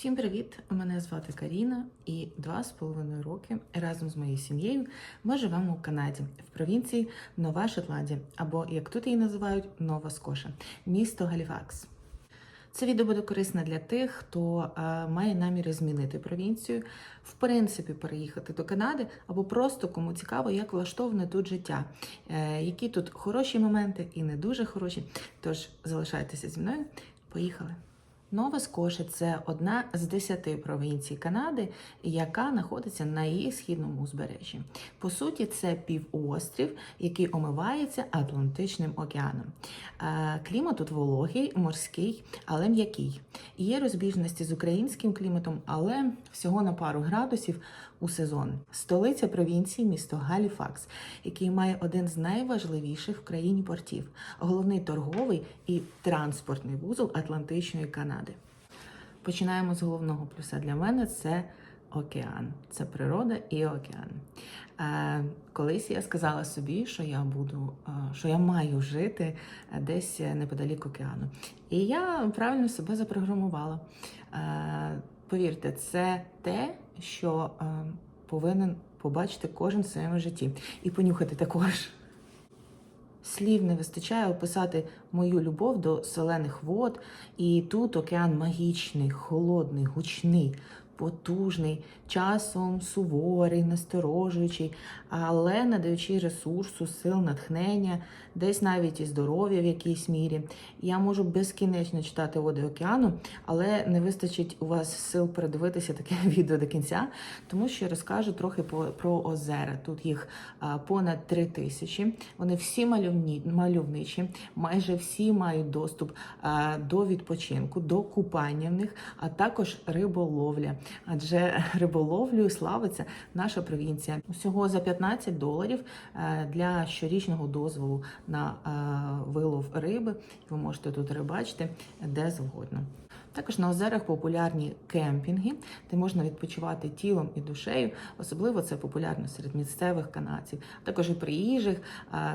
Всім привіт! Мене звати Каріна, і два з половиною роки разом з моєю сім'єю ми живемо у Канаді в провінції Нова Шотландія, або як тут її називають Нова Скоша, місто Галіфакс. Це відео буде корисне для тих, хто е, має наміри змінити провінцію, в принципі, переїхати до Канади, або просто кому цікаво, як влаштоване тут життя, е, які тут хороші моменти і не дуже хороші. Тож залишайтеся зі мною. Поїхали! Нова Скоша це одна з десяти провінцій Канади, яка знаходиться на її східному узбережжі. По суті, це півострів, який омивається Атлантичним океаном. Е, Клімат тут вологий, морський, але м'який. Є розбіжності з українським кліматом, але всього на пару градусів у сезон. Столиця провінції місто Галіфакс, який має один з найважливіших в країні портів, головний торговий і транспортний вузол Атлантичної Канади. Починаємо з головного плюса для мене це океан, це природа і океан. Е, колись я сказала собі, що я буду, е, що я маю жити десь неподалік океану. І я правильно себе запрограмувала. Е, повірте, це те, що е, повинен побачити кожен в своєму житті, і понюхати також. Слів не вистачає описати мою любов до солених вод, і тут океан магічний, холодний, гучний, потужний, часом суворий, насторожуючий, але надаючи ресурсу, сил, натхнення, десь навіть і здоров'я в якійсь мірі. Я можу безкінечно читати води океану, але не вистачить у вас сил передивитися таке відео до кінця, тому що я розкажу трохи про озера. Тут їх понад три тисячі. Вони всі мальовні, мальовничі, майже всі мають доступ до відпочинку, до купання в них, а також риболовля. Адже риболовлею славиться наша провінція. Усього за 15 доларів е, для щорічного дозволу на е, вилов риби. Ви можете тут рибачити де завгодно. Також на озерах популярні кемпінги, де можна відпочивати тілом і душею. Особливо це популярно серед місцевих канадців, також і приїжджих.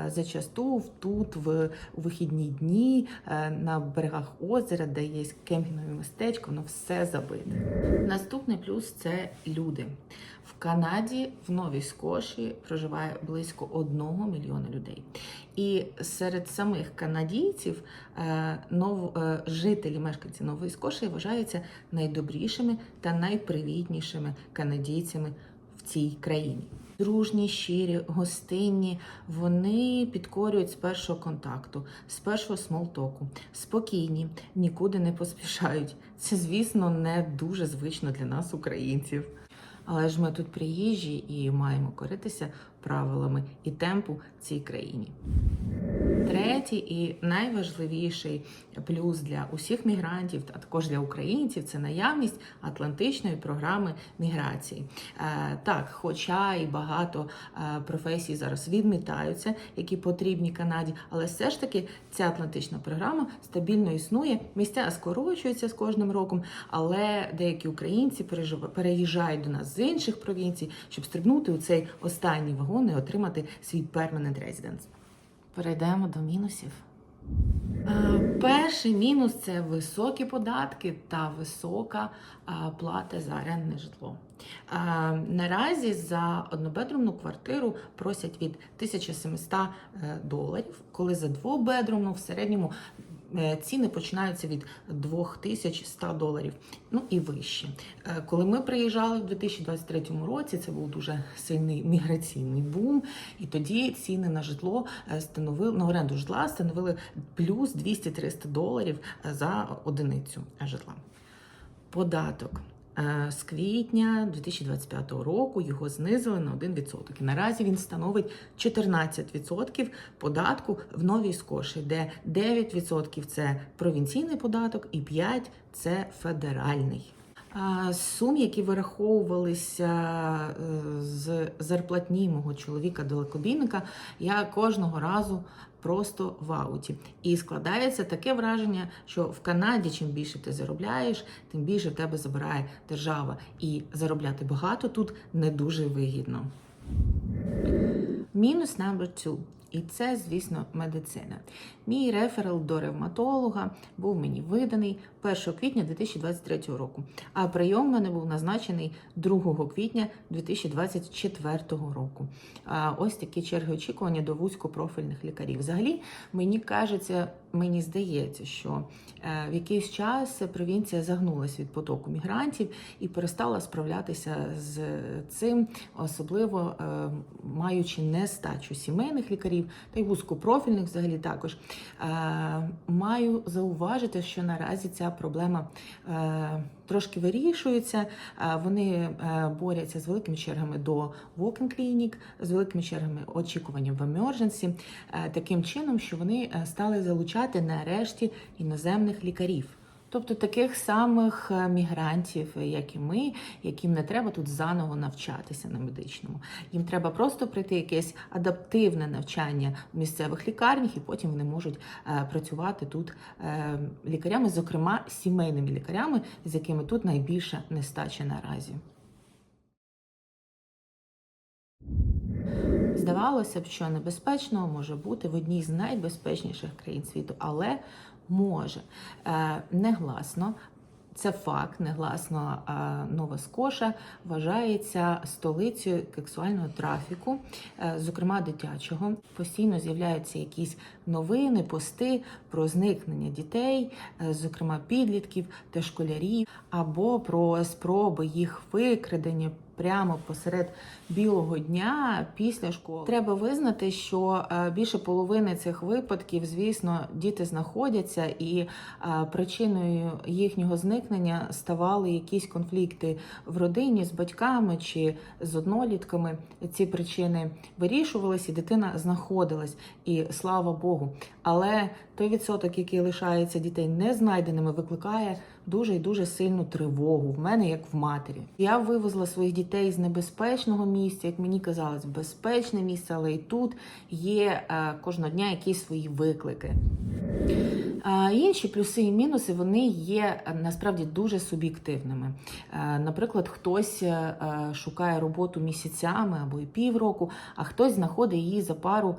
Зачасту тут в вихідні дні е, на берегах озера, де є кемпінгові містечко, воно все забите. Наступний плюс це люди. В Канаді в Новій Скоші проживає близько одного мільйона людей. І серед самих канадійців е, нов, е, жителі, мешканці Нової Скоші вважаються найдобрішими та найпривітнішими канадійцями в цій країні. Дружні, щирі, гостинні, вони підкорюють з першого контакту, з першого смолтоку, спокійні, нікуди не поспішають. Це, звісно, не дуже звично для нас, українців. Але ж ми тут приїжджі і маємо коритися правилами і темпу цій країні. Третій і найважливіший плюс для усіх мігрантів, а також для українців, це наявність атлантичної програми міграції. Е, так, хоча і багато е, професій зараз відмітаються, які потрібні Канаді, але все ж таки ця атлантична програма стабільно існує. Місця скорочуються з кожним роком, але деякі українці переїжджають до нас з інших провінцій, щоб стрибнути у цей останній вагон і отримати свій permanent residence. Перейдемо до мінусів. Е, Перший мінус це високі податки та висока е, плата за орендне житло. Е, Наразі за однобедрумну квартиру просять від 1700 е, доларів, коли за двобедрумну в середньому ціни починаються від 2100 доларів, ну і вище. Е, Коли ми приїжджали в 2023 році, це був дуже сильний міграційний бум, і тоді ціни на житло е, становили на оренду житла становили плюс 200-300 доларів е, за одиницю житла. Податок. Е, З квітня 2025 року його знизили на 1%. І наразі він становить 14% податку в Новій Скоші, де 9% це провінційний податок і 5% це федеральний. Сум, які вираховувалися е, з зарплатні мого чоловіка далекобійника, я кожного разу просто в ауті. І складається таке враження, що в Канаді чим більше ти заробляєш, тим більше в тебе забирає держава. І заробляти багато тут не дуже вигідно. Мінус number two. І це, звісно, медицина. Мій реферал до ревматолога був мені виданий 1 квітня 2023 року, а прийом в мене був назначений 2 квітня 2024 року. А, Ось такі черги очікування до вузькопрофільних лікарів. Взагалі, мені кажеться, мені здається, що е, в якийсь час провінція загнулася від потоку мігрантів і перестала справлятися з цим, особливо е, маючи нестачу сімейних лікарів та й вузькопрофільних взагалі також. Е, Маю зауважити, що наразі ця проблема трошки вирішуються. Е, Вони е, борються з великими чергами до walk-in клінік, з великими чергами очікування в emergency, е, таким чином, що вони стали залучати нарешті іноземних лікарів. Тобто таких самих е, мігрантів, як і ми, яким не треба тут заново навчатися на медичному. Їм треба просто пройти якесь адаптивне навчання в місцевих лікарнях, і потім вони можуть е, працювати тут е, лікарями, зокрема сімейними лікарями, з якими тут найбільша нестача наразі. Здавалося б, що небезпечно може бути в одній з найбезпечніших країн світу, але може Е, негласно. Це факт, негласно е, Нова Скоша вважається столицею сексуального трафіку, е, зокрема дитячого. Постійно з'являються якісь новини, пости про зникнення дітей, зокрема підлітків та школярів, або про спроби їх викрадення прямо посеред білого дня після школи. Треба визнати, що е, більше половини цих випадків, звісно, діти знаходяться, і е, причиною їхнього зникнення ставали якісь конфлікти в родині з батьками чи з однолітками. Ці причини вирішувалися, і дитина знаходилась, і слава Богу. Але той відсоток, який лишається дітей не знайденими, викликає дуже і дуже сильну тривогу в мене, як в матері. Я вивезла своїх дітей з небезпечного місця, як мені казалось, безпечне місце, але і тут є е, кожного дня якісь свої виклики. Інші плюси і мінуси вони є е, насправді дуже суб'єктивними. Е, Наприклад, хтось е, шукає роботу місяцями або і півроку, а хтось знаходить її за пару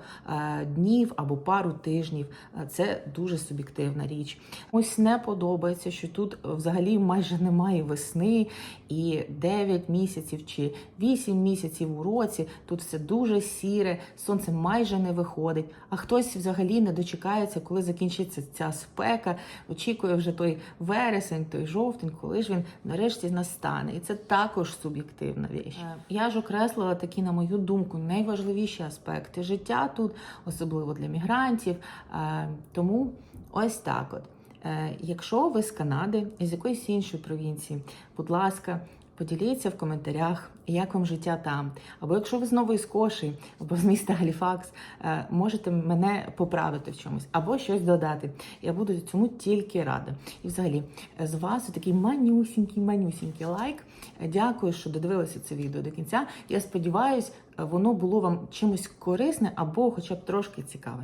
днів або пару тижнів. Це дуже суб'єктивна річ. Ось не подобається, що тут взагалі майже немає весни і 9 місяців чи 8 місяців у році. Тут все дуже сіре, сонце майже не виходить. А хтось взагалі не дочекається, коли закінчиться ця спека. Очікує вже той вересень, той жовтень, коли ж він нарешті настане. І це також суб'єктивна річ. Я ж окреслила такі, на мою думку, найважливіші аспекти життя тут, особливо для мігрантів. Е, Тому ось так от. Е, Якщо ви з Канади і з якоїсь іншої провінції, будь ласка, поділіться в коментарях, як вам життя там. Або якщо ви з Нової Скоші, або з міста Галіфакс, е, можете мене поправити в чомусь, або щось додати. Я буду цьому тільки рада. І взагалі, е, з вас такий манюсінький, манюсінький лайк. Е, Дякую, що додивилися це відео до кінця. Я сподіваюся, воно було вам чимось корисне або хоча б трошки цікаве.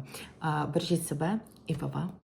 Бережіть себе і па-па!